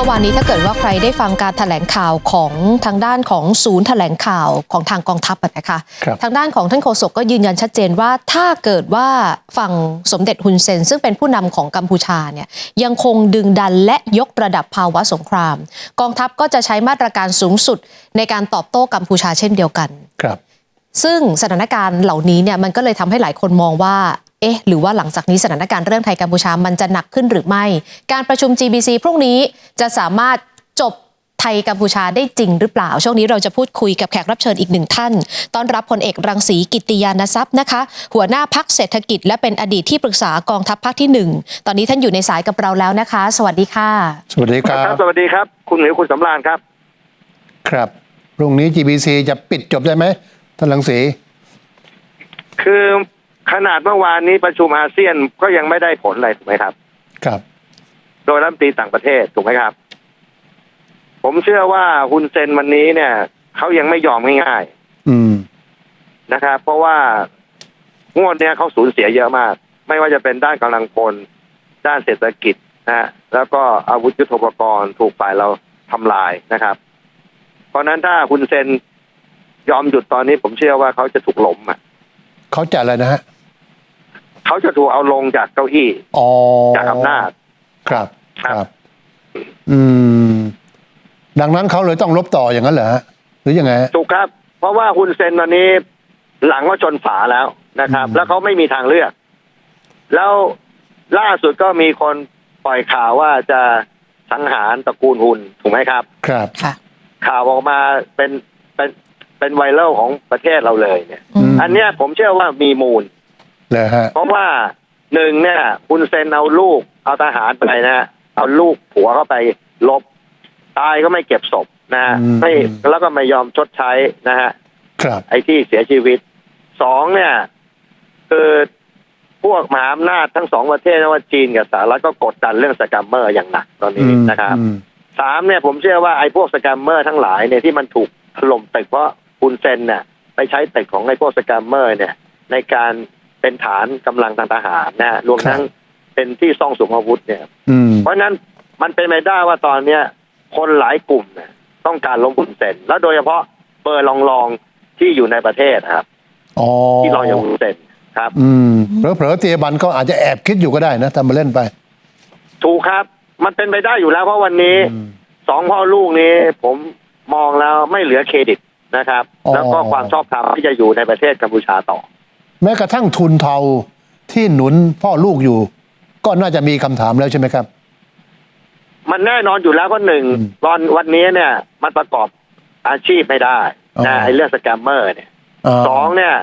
มื่อวานนี้ถ้าเกิดว่าใครได้ฟังการถแถลงข่าวของทางด้านของศูนย์แถลงข่าวของทางกองทัพอะนะคะครับทางด้านของท่านโฆษกก็ยืนยันชัดเจนว่าถ้าเกิดว่าฝั่งสมเด็จฮุนเซน ซึ่งเป็นผู้นำของกัมพูชาเนี่ยยังคงดึงดันและยกระดับภาวะสงคราม กองทัพก็จะใช้มาตรการสูงสุดในการตอบโต้กัมพูชาเช่นเดียวกันครับ ซึ่งสถานการณ์เหล่านี้เนี่ยมันก็เลยทำให้หลายคนมองว่าเอ๊ะหรือว่าหลังจากนี้สถานการณ์เรื่องไทยกัมพูชามันจะหนักขึ้นหรือไม่ การประชุม GBC พรุ่งนี้จะสามารถจบไทยกัมพูชาได้จริงหรือเปล่า ช่วงนี้เราจะพูดคุยกับแขกรับเชิญอีกหนึ่งท่าน ต้อนรับพลเอกรังสีกิตติยานทรัพย์นะคะ หัวหน้าพักเศรษฐกิจ และเป็นอดีตที่ปรึกษากองทัพภาคที่หนึ่งตอนนี้ท่านอยู่ในสายกับเราแล้วนะคะ สวัสดีค่ะ สวัสดีครัครับบสวัสดีครับ คุณหมิวคุณสำราญครับ ครับ พรุ่งนี้ GBC จะปิดจบได้ไหม ท่านลังสีคือขนาดเมื่อวานนี้ประชุมอาเซียนก็ยังไม่ได้ผลอะไรถูกไหมครับ ครับ โดยรัฐมนตรีต่างประเทศถูกไหมครับ ผมเชื่อว่าฮุนเซนวันนี้เนี่ยเขายังไม่ยอมง่ายอืมๆนะครับ เพราะว่างวดเนี้ยเขาสูญเสียเยอะมาก ไม่ว่าจะเป็นด้านกำลังพล ด้านเศรษฐกิจนะฮะแล้วก็อาวุธยุทโธปกรณ์ถูกฝ่ายเราทำลายนะครับ เพราะฉะนั้นถ้าฮุนเซน ยอมหยุดตอนนี้ผมเชื่อว่าเขาจะถูกล้มอะเขาจะอะไรนะฮะเขาจะถูกเอาลงจากเก้าอี้อ๋อจากอำนาจครับคครัรับบอืม ดังนั้นเขาเลยต้องลบต่ออย่างนั้นเหรอฮะหรือยังไงฮะถูกครับ เพราะว่าฮุนเซนวันนี้หลังว่าชนฝาแล้วนะครับอืมแล้วเขาไม่มีทางเลือก แล้วล่าสุดก็มีคนปล่อยข่าวว่าจะสังหารตระกูลฮุนถูกไหมครับ ครับค่ะข่าวออกมาเป็นเป็น เป็นไวรัลของประเทศเราเลยเนี่ย อืม อันเนี้ยผมเชื่อว่ามีมูล เลยฮะ เพราะว่าหนึ่งเนี่ยฮุนเซนเอาลูก เอาทหารไปนะฮะเอาลูกผัวเข้าไปลบ ตายก็ไม่เก็บศพนะฮะไม่แล้วก็ไม่ยอมชดใช้นะฮะ ครับ ไอ้ที่เสียชีวิตสองเนี่ยคือพวกมหาอำนาจทั้งสองประเทศไม่ว่าจีนกับสหรัฐก็กดดันเรื่องสแกมเมอร์อย่างหนักตอนอืนี้มนะครับอืมสามเนี่ยผมเชื่อว่าไอ้พวกสแกมเมอร์ทั้งหลายเนี่ยที่มันถูกถล่มตึกเพราะ คุณเซนเนี่ยไปใช้ตึกของไอ้พวกสแกมเมอร์เนี่ย ในการเป็นฐานกำลังทางทหารนะฮะรวมทั้งเป็นที่ซ่องสุมอาวุธเนี่ยอืมเพราะฉะนั้นมันเป็นไปได้ว่าตอนเนี้ยคนหลายกลุ่มเนี่ยต้องการล้มคุณเซนแล้วโดยเฉพาะเบอร์ลองลองๆที่อยู่ในประเทศครับอ๋อที่รองอย่างคุณเซนครับ อืมเผลอๆเตียบันก็อาจจะแอบคิดอยู่ก็ได้นะทำมาเล่นไป ถูกครับ มันเป็นไปได้อยู่แล้วเพราะวันนี้อืมสองพ่อลูกนี้ผมมองแล้วไม่เหลือเครดิต นะครับอ๋อแล้วก็ความชอบธรรมที่จะอยู่ในประเทศกัมพูชาต่อ แม้กระทั่งทุนเทาที่หนุนพ่อลูกอยู่ ก็น่าจะมีคำถามแล้วใช่ไหมครับ มันแน่นอนอยู่แล้วก็หนึ่งอืมตอนวันนี้เนี่ย มันประกอบอาชีพไม่ได้อ๋อนะไอ้เรื่องสแกมเมอร์เนี่ยาสองเนี่ย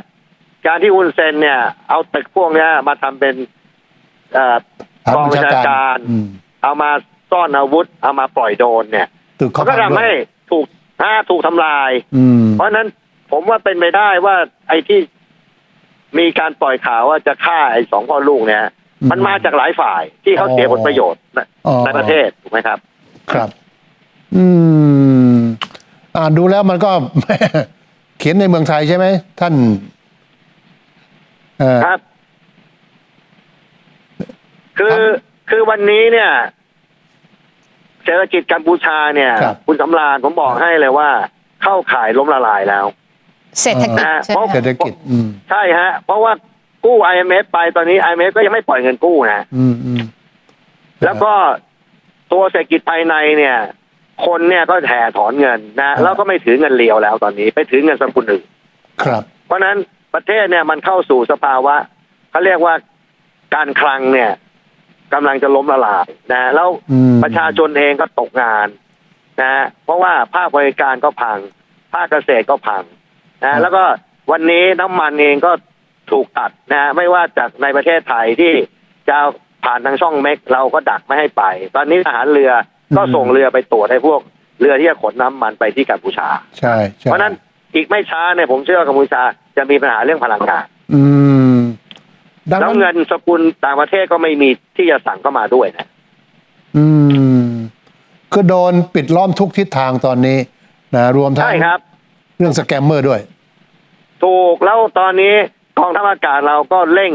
การที่อุนเซนเนี่ย เอาตึกพวกเนี้ยมาทำเป็นเอ่อฐานกองบับัญญชาชาการการอืมเอามาซ่อนอาวุธ เอามาปล่อยโดรนเนี่ยตึกมัเขานก็พังทำด้วให้ยถูก ถ้าถูกทำลาย อืม เพราะฉะนั้นผมว่าเป็นไปได้ว่าไอ้ที่มีการปล่อยข่าวว่าจะฆ่าไอ้สองพ่อลูกเนี่ยอืมมันมาจากหลายฝ่ายที่เขาอ๋อเสียผลประโยชน์ในอ๋อในประเทศถูกไหมครับ ครับ อืม อ่านดูแล้วมันก็ เขียนในเมืองไทยใช่ไหมท่านเอ่อครับ คือครับคือวันนี้เนี่ย เศรษฐกิจกัมพูชาเนี่ยครับคุณสำราญผมบอกให้เลยว่า เข้าข่ายล้มละลายแล้ว เศรษฐกิจอ่า ใช่ไหมเพราะเศรษฐคะกิจ อืม ใช่ฮะ เพราะว่ากู้ IMF ไปตอนนี้ IMF ก็ยังไม่ปล่อยเงินกู้นะอืมอืมแล้วก็ตัวเศรษฐกิจภายในเนี่ย คนเนี่ยก็แห่ถอนเงินนะแล้วก็ไม่ถือเงินเลียวแล้วตอนนี้ ไปถือเงินสกุลอื่น ครับ เพราะฉะนั้นประเทศเนี่ยมันเข้าสู่สภาวะเขาเรียกว่าการคลังเนี่ย กำลังจะล้มละลายนะแล้วอืมประชาชนเองก็ตกงานนะเพราะว่าภาคบริการก็พัง ภาคเกษตรก็พังนะแล้วก็วันนี้น้ำมันเองก็ถูกตัดนะไม่ว่าจากในประเทศไทยที่จะผ่านทางช่องเม็กเราก็ดักไม่ให้ไป ตอนนี้ทหารเรือก็ส่งเรือไปตรวจให้พวกเรือที่จะขนน้ำมันไปที่กัมพูชา ใช่ใช่เพราะฉะนั้นอีกไม่ช้าเนี่ยผมเชื่อว่ากัมพูชาจะมีปัญหาเรื่องพลังงานอืม ดังแล้วนั้นเงินสกุลต่างประเทศก็ไม่มีที่จะสั่งเข้ามาด้วยนะ อืม คือโดนปิดล้อมทุกทิศทางตอนนี้นะรวมทั้งใช่ครับ เรื่องสแกมเมอร์ด้วย ถูกแล้วตอนนี้กองทัพอากาศเราก็เร่ง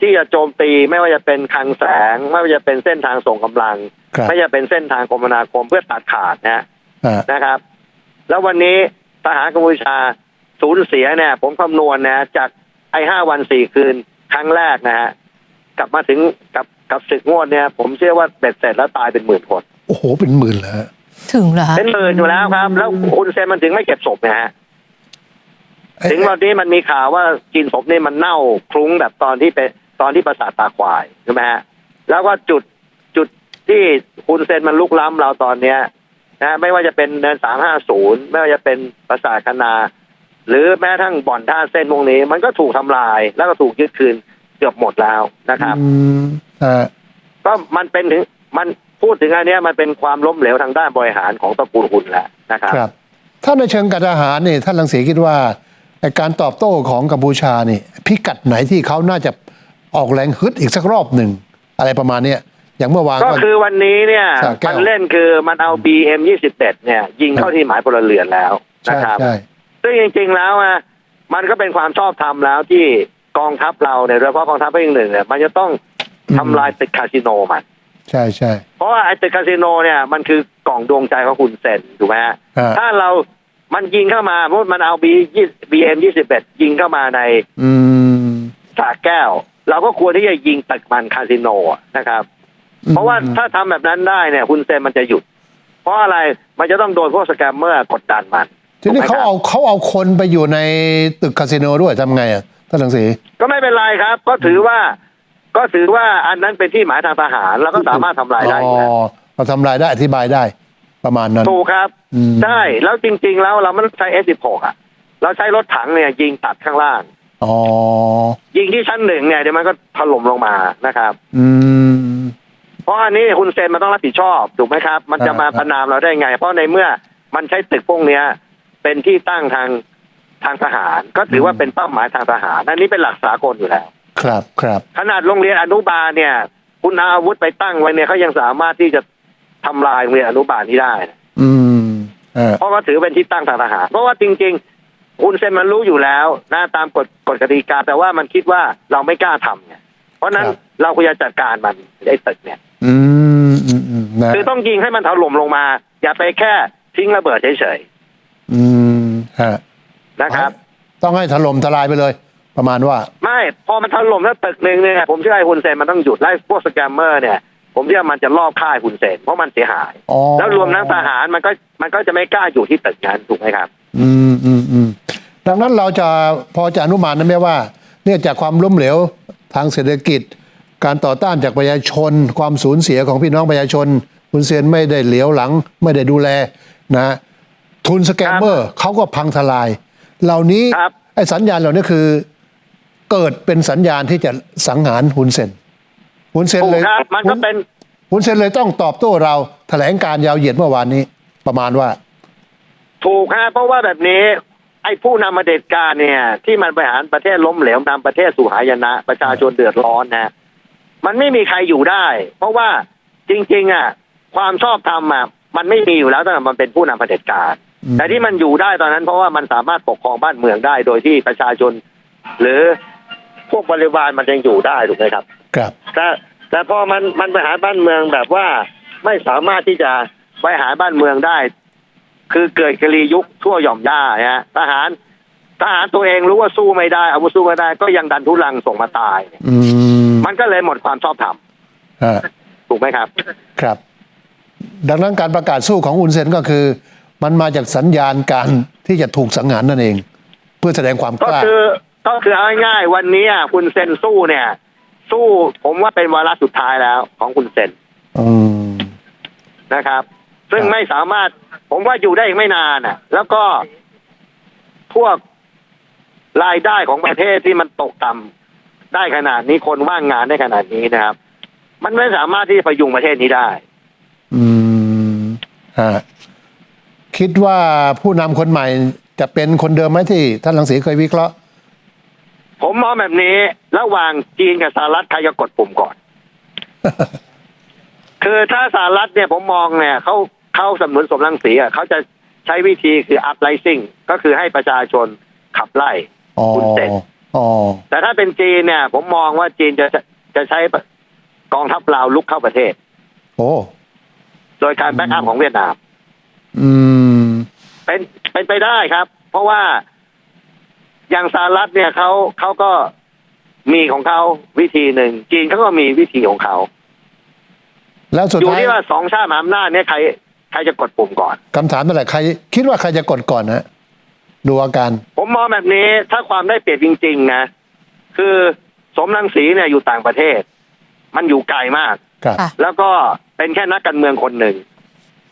ที่จะโจมตีไม่ว่าจะเป็นคลังแสง ไม่ว่าจะเป็นเส้นทางส่งกำลัง ครับไม่จะเป็นเส้นทางคมนาคมเพื่อตัดขาดนะอ่านะครับ แล้ววันนี้ทหารกัมพูชาสูญเสียเนี่ย ผมคำนวณนะจากไอ้ห้าวันสี่คืน ครั้งแรกนะฮะกลับมาถึงกับกับศึกงวดเนี่ยผมเชื่อว่าเบ็ดเสร็จแล้วตายเป็นหมื่นคนโอ้โหเป็นหมื่นแล้วถึงเหรอคะเป็นหมื่นอยู่แล้วครับ แล้วคุณเซนมันถึงไม่เก็บศพนะฮะถึงวันนี้มันมีข่าวว่ากินศพนี่มันเน่าคลุ้งแบบตอนที่เป็นตอนที่ประสาทตาควายใช่ไหมฮะแล้วก็จุดจุดที่คุณเซนมันลุกล้ำเราตอนเนี้ยนะไม่ว่าจะเป็นเนินสามห้าศูนย์ไม่ว่าจะเป็นประสาทคณา หรือแม้กระทั่งบ่อนท่าเส้นพวกนี้ มันก็ถูกทำลายแล้วก็ถูกยึดคืนเกือบหมดแล้วนะครับอืมอ่าก็มันเป็นถึงมันพูดถึงอันเนี้ยมันเป็นความล้มเหลวทางด้านบริหารของตระกูลหุ่นแหละนะครับครับถ้าในเชิงการทหารนี่ท่านลังสีคิดว่าไอ้การตอบโต้ของกัมพูชานี่ พิกัดไหนที่เขาน่าจะออกแรงฮึดอีกสักรอบหนึ่ง อะไรประมาณเนี้ยอย่างเมื่อวานก็ก็คือวันนี้เนี่ยสระแก้วมันเล่นคือมันเอา BM 21เนี่ย ยิงเข้าที่หมายพลเรือนแล้วใช่นะครับใช่ ซึ่งจริงๆแล้วอะมันก็เป็นความชอบธรรมแล้วที่กองทัพเราเนี่ยโดยเฉพาะกองทัพภาคที่หนึ่งเนี่ยมันจะต้องทำลายตึกคาสิโนมันใช่ใช่เพราะว่าไอ้ตึกคาสิโนเนี่ยมันคือกล่องดวงใจของคุณเซนถูกไหมฮะอ่าถ้าเรามันยิงเข้ามาเพราะมันเอา B 20 BM 21ยิงเข้ามาในอืมสระแก้ว เราก็ควรที่จะยิงตึกมันคาสิโนอะนะครับ เพราะว่าถ้าทำแบบนั้นได้เนี่ย คุณเซนมันจะหยุด เพราะอะไรมันจะต้องโดนพวกสแกมเมอร์กดดันมัน ทีนี้ถูกไหมเขาครับเอาเขาเอาคนไปอยู่ในตึกคาสิโนด้วยทำไงอะท่านลังสีก็ไม่เป็นไรครับ ก็ถือว่า ก็ถือว่าอันนั้นเป็นที่หมายทางทหารเราก็สามารถทำลายได้อยู่แล้วอ๋อเราทำลายได้อธิบายได้ ประมาณนั้นถูกครับอืมใช่แล้วจริง ๆ แล้วเราไม่ต้องใช้ S16 อะ เราใช้รถถังเนี่ย ยิงตัดข้างล่างอ๋อยิงที่ชั้นหนึ่งเนี่ยเดี๋ยวมันก็ถล่มลงมานะครับ อืมเพราะอันนี้คุณเซนมันต้องรับผิดชอบถูกไหมครับ มันจะมาอ่าประนามเราได้ไง เพราะในเมื่อมันใช้ตึกพวกเนี้ย เป็นที่ตั้งทางทางทหาร ก็ถือว่าเป็นเป้าหมายทางทหารอันนี้เป็นหลักสากลอยู่แล้ว ครับครับ ขนาดโรงเรียนอนุบาลเนี่ย คุณเอาอาวุธไปตั้งไว้เนี่ยเขายังสามารถที่จะทำลายโรงเรียนอนุบาลนี้ได้นะอืมเออเพราะว่าถือเป็นที่ตั้งทางทหาร เพราะว่าจริง ๆ คุณเซนมันรู้อยู่แล้วนะตามกฎกฎกติกา แต่ว่ามันคิดว่าเราไม่กล้าทำไงเพราะฉะนั้นเราควรจะจัดการมันไอ้ตึกเนี่ย อืมอืมอืมนะคือต้องยิงให้มันถล่มลงมา อย่าไปแค่ทิ้งระเบิดเฉย อืมฮะๆนะครับ ต้องให้ถล่มทลายไปเลย ประมาณว่า ไม่พอมันถล่มแล้วตึกหนึ่งเนี่ยผมเชื่อไอ้คุณเซนมันต้องหยุดไล่พวกสแกมเมอร์เนี่ย ผมเชื่อมันจะลอบฆ่าไอ้คุณเซนเพราะมันเสียหาย อ๋อ แล้วรวมทั้งทหารมันก็มันก็จะไม่กล้าอยู่ที่ตึกนั้นถูกไหมครับ อืมอืมอืมดังนั้นเราจะพอจะอนุมานได้ไหมว่า เนื่องจากความล้มเหลวทางเศรษฐกิจ การต่อต้านจากประชาชน ความสูญเสียของพี่น้องประชาชน คุณเซียนไม่ได้เหลียวหลัง ไม่ได้ดูแลนะ ทุนสแกมเมอร์เขาก็พังทลาย เหล่านี้ครับไอ้สัญญาณเหล่านี้คือ เกิดเป็นสัญญาณที่จะสังหารฮุนเซนฮุนเซนถูกเลยครับมันก็เป็น ฮุนเซนเลยต้องตอบโต้เราแถลงการยาวเหยียดเมื่อวานนี้ ประมาณว่า ถูกฮะเพราะว่าแบบนี้ ไอ้ผู้นำมาเผด็จการเนี่ย ที่มันบริหารประเทศล้มเหลวนำประเทศสู่หายนะ ประชาชนเดือดร้อนนะมันไม่มีใครอยู่ได้ เพราะว่าจริง ๆ อะ ความชอบธรรมอะมันไม่มีอยู่แล้วตั้งแต่มันเป็นผู้นำเผด็จการอืม แต่ที่มันอยู่ได้ตอนนั้น เพราะว่ามันสามารถปกครองบ้านเมืองได้ โดยที่ประชาชน หรือพวกบริวารมันยังอยู่ได้ถูกไหมครับ ครับ แต่แต่พอมันมันบริหารบ้านเมืองแบบว่าไม่สามารถที่จะบริหารบ้านเมืองได้ คือเกิดกรียุคทั่วหย่อมย่าฮะทหารทหารตัวเองรู้ว่าสู้ไม่ได้อาวุธสู้ไม่ได้ ก็ยังดันทุลังส่งมาตายเนี่ยอืมมันก็เลยหมดความชอบธรรมฮะถูกไหมครับ ครับ ดังนั้นการประกาศสู้ของอุนเซนก็คือ มันมาจากสัญญาณการที่จะถูกสังหารนั่นเอง เพื่อแสดงความกก็ล้าคือก็คือเอาง่ายๆวันนี้อะคุณเซนสู้เนี่ย สู้ผมว่าเป็นวาระสุดท้ายแล้วของคุณเซนอืมนะครับ ซึ่งครับไม่สามารถ ผมว่าอยู่ได้อีกไม่นานอะ แล้วก็พวกรายได้ของประเทศที่มันตกต่ำได้ขนาดนี้คนว่างงานได้ขนาดนี้นะครับ มันไม่สามารถที่จะพยุงประเทศนี้ได้ อืมฮะ คิดว่าผู้นำคนใหม่จะเป็นคนเดิมไหมที่ท่านลังสีเคยวิเคราะห์ ผมมองแบบนี้ ระหว่างจีนกับสหรัฐใครจะกดปุ่มก่อน คือถ้าสหรัฐเนี่ยผมมองเนี่ยเขาเขาสำนุนสมรังสีอะเขาจะใช้วิธีคือ uprising ก็คือให้ประชาชนขับไล่อ๋อคุณเซนอ๋อแต่ถ้าเป็นจีนเนี่ย ผมมองว่าจีนจะจะใช้กองทัพลาวลุกเข้าประเทศ โอ้ โดยการแบ็กอัพของเวียดนาม อืม เป็นเป็นไปได้ครับ เพราะว่าอย่างสหรัฐเนี่ยเขาเขาก็มีของเขาวิธีหนึ่งจีนเขาก็มีวิธีของเขาแล้วสุดอยู่ท้ายที่ว่าสองชาติมหาอำนาจเนี่ยใครใครจะกดปุ่มก่อน คำถามนั่นแหละใคร คิดว่าใครจะกดก่อนฮะดูอาการ ผมมองแบบนี้ถ้าความได้เปรียบจริง ๆ นะ คือสมรังสีเนี่ยอยู่ต่างประเทศ มันอยู่ไกลมาก ครับ ค่ะ แล้วก็เป็นแค่นักการเมืองคนหนึ่ง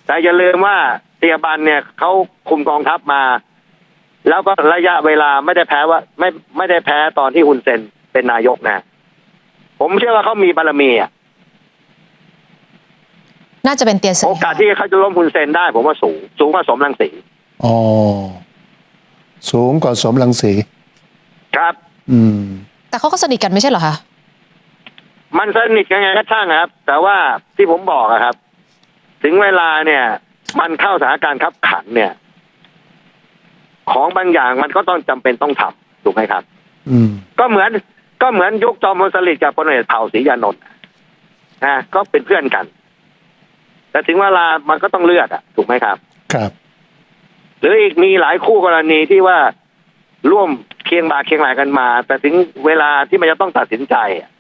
แต่อย่าลืมว่า เตียบันเนี่ยเขาคุมกองทัพมา แล้วก็ระยะเวลาไม่ได้แพ้ว่า ไม่ไม่ได้แพ้ตอนที่ฮุนเซนเป็นนายกนะ ผมเชื่อว่าเขามีบารมีอะน่าจะเป็นเตียนเสืโอกาสที่เขาจะล้มฮุนเซนได้ ผมว่าสูง สูงกว่าสมรังสีอ๋อสูงกว่าสมรังสีครับ อืม แต่เขาก็สนิทกันไม่ใช่เหรอคะมันสนิทกันไงก็ช่างครับ แต่ว่าที่ผมบอกอะครับ ถึงเวลาเนี่ย มันเข้าสถานการณ์ขับขันเนี่ย ของบางอย่างมันก็ต้องจำเป็นต้องทำถูกไหมครับ อืม ก็เหมือน ก็เหมือนยุคจอมพลสฤษดิ์กับพลเอกเผ่าศรียานนท์นะก็เป็นเพื่อนกัน แต่ถึงเวลามันก็ต้องเลือกอะถูกไหมครับ ครับ หรืออีกมีหลายคู่กรณีที่ว่าร่วมเคียงบ่าเคียงไหลกันมา แต่ถึงเวลาที่มันจะต้องตัดสินใจอะ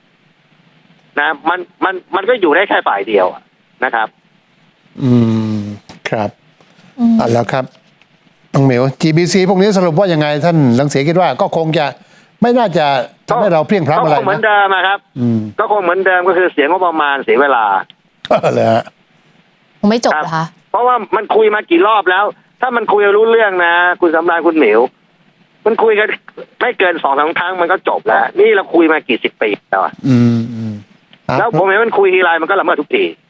นะมันมันมันก็อยู่ได้แค่ฝ่ายเดียวอะนะครับ อืม ครับอืมเอาแล้วครับน้องเหมียว GBC พวกนี้สรุปว่ายังไงท่านลังเสียคิดว่าก็คงจะไม่น่าจะทำให้เราเพลียงพล้ำอะไรก็คงเหมือนนะ เดิมอะครับอืม ก็คงเหมือนเดิมก็คือเสียงบประมาณเสียเวลา เลยฮะ คงไม่จบเหรอคะ เพราะว่ามันคุยมากี่รอบแล้ว ถ้ามันคุยรู้เรื่องนะ คุณสำราญคุณหมิวมันคุยกันไม่เกินสองสามครั้งมันก็จบแล้ว นี่เราคุยมากี่สิบปีแล้วอะอืมอืมเอาแล้วผมเห็นมันคุยทีไรมันก็ละเมิดทุกทีเ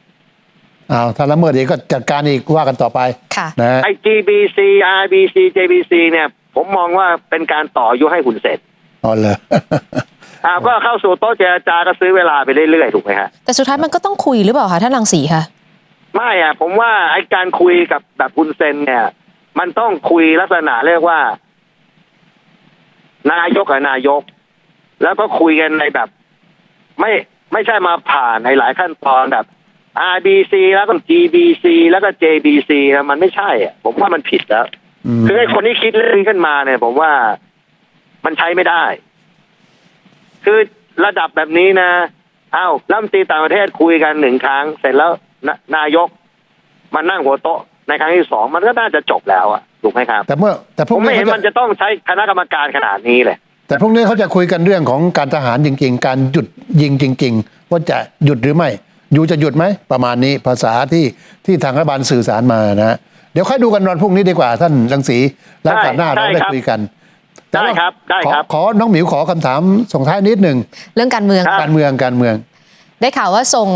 อาถ้าละเมิดอีกก็จัดการอีกว่ากันต่อไปค่ะ นะฮะไอ GBC RBC JBC เนี่ย ผมมองว่าเป็นการต่ออายุให้คุณเสร็จอ๋อเลยอ่าก็เข้าสู่โต๊ะเจรจาก็ซื้อเวลาไปเรื่อยๆ ถูกไหมฮะ แต่สุดท้ายมันก็ต้องคุยหรือเปล่าคะท่านรังสีคะไม่อะผมว่าไอการคุยกับแบบคุณเซนเนี่ย มันต้องคุยลักษณะเรียกว่า นายกกับนายก แล้วก็คุยกันในแบบ ไม่ไม่ใช่มาผ่านในหลายขั้นตอนแบบ RBC แล้วก็ GBC แล้วก็ JBC นะมันไม่ใช่อะผมว่ามันผิดแล้วอืมคือไอ้คนที่คิดเรื่องนี้ขึ้นมาเนี่ย ผมว่ามันใช้ไม่ได้ คือระดับแบบนี้นะอ้าวรัฐมนตรีต่างประเทศคุยกันหนึ่งครั้ง เสร็จแล้วนนายกมานั่งหัวโต๊ะในครั้งที่สองมันก็น่าจะจบแล้วอะถูกไหมครับ แต่เมื่อ แต่พผวกมไม่นี้เห็นเขามันจะจะต้องใช้คณะกรรมการขนาดนี้เลยแต่พวกนี้เขาจะคุยกันเรื่องของการทหารจริง ๆ การหยุดยิงจริง ๆ ว่าจะหยุดหรือไม่ อยู่จะหยุดไหมประมาณนี้ภาษาที่ที่ทางรัฐบาลสื่อสารมานะเดี๋ยวค่อยดูกันวันพรุ่งนี้ดีกว่าท่านรังสีแล้วก่อนหน้าได้เราได้ครับคุยกันได้ครับได้ขอครับขอน้องหมิวขอคำถามส่งท้ายนิดหนึ่งเรื่องการเมืองครับการเมืองการเมือง ได้ข่าวว่าส่ง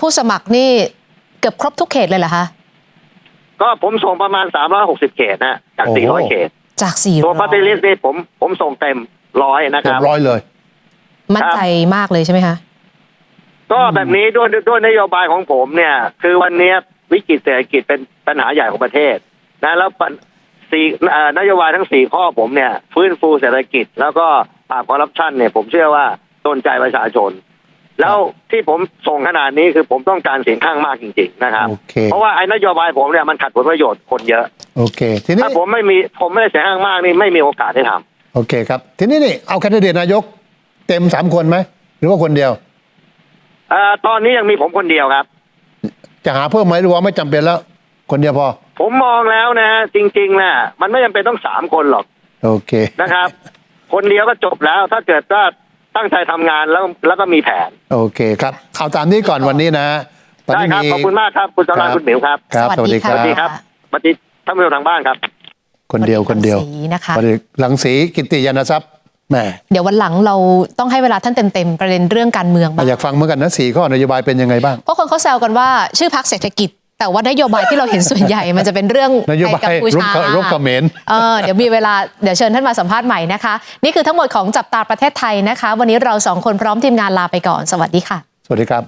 ผู้สมัครนี่เกือบครบทุกเขตเลยเหรอคะก็ผมส่งประมาณสามร้อยหกสิบเขตนะจากโอ้สี่โหร้อยเขต จากสี่ตัวปฏิริษีนี่ผมผมส่งเต็มร้อยนะคเรียรับบร้อยเลย มั่นใจมากเลยใช่ไหมคะ ก็แบบนี้ด้วยด้วยนโยบายของผมเนี่ย คือวันนี้วิกฤตเศรษฐกิจเป็นปัญหาใหญ่ของประเทศนะแล้วปัญสี่เอ่อนโยบายทั้งสี่ข้อผมเนี่ย ฟื้นฟูเศรษฐกิจ แล้วก็ปราบคอร์รัปชันเนี่ย ผมเชื่อว่าโดนใจประชาชน แล้วที่ผมส่งขนาดนี้คือผมต้องการเสียงข้างมากจริง ๆ นะครับโอเคเพราะว่าไอ้นโยบายผมเนี่ยมันขัดผลประโยชน์คนเยอะโอเคทีนี้ถ้าผมไม่มีผมไม่ได้เสียงข้างมากนี่ไม่มีโอกาสได้ทำโอเคครับ ทีนี้นี่เอาแคนดิเดตนายกเต็มสามคนไหมหรือว่าคนเดียว เอ่อตอนนี้ยังมีผมคนเดียวครับ จะหาเพิ่มไหมหรือว่าไม่จำเป็นแล้ว คนเดียวพอ ผมมองแล้วนะ จริงๆนะมันไม่จำเป็นต้องสามคนหรอกโอเค นะครับ คนเดียวก็จบแล้ว ถ้าเกิดว่าตั้งใจทำงานแล้วแล้วก็มีแผน โอเคครับ เอาตามนี้ก่อนวันนี้นะตอนได้นี้ครับ มีขอบคุณมากครับ คุณสำราญคุณหมิวครับครับ สวัสดีคสรัวัสดีบครับสวัสดีท่านผู้ชมทางบ้านครับ คนเดียวคนเดียวรังสีนะคะ สวัสดีหลังสีกิตติยานทรัพย์ แหมเดี๋ยววันหลังเราต้องให้เวลาท่านเต็มๆประเด็นเรื่องการเมืองบ้างอยากฟังเหมือนกันนะสี่ข้อนโยบายเป็นยังไงบ้าง เพราะคนเขาแซวกันว่าชื่อพักเศรษฐกิจ แต่ว่านโยบายที่เราเห็นส่วนใหญ่มันจะเป็นเรื่องนโยบายไทกัมพูรบชารบเขมรเออเดี๋ยวมีเวลาเดี๋ยวเชิญท่านมาสัมภาษณ์ใหม่นะคะ นี่คือทั้งหมดของจับตาประเทศไทยนะคะ วันนี้เราสองคนพร้อมทีมงานลาไปก่อน สวัสดีค่ะ สวัสดีครับ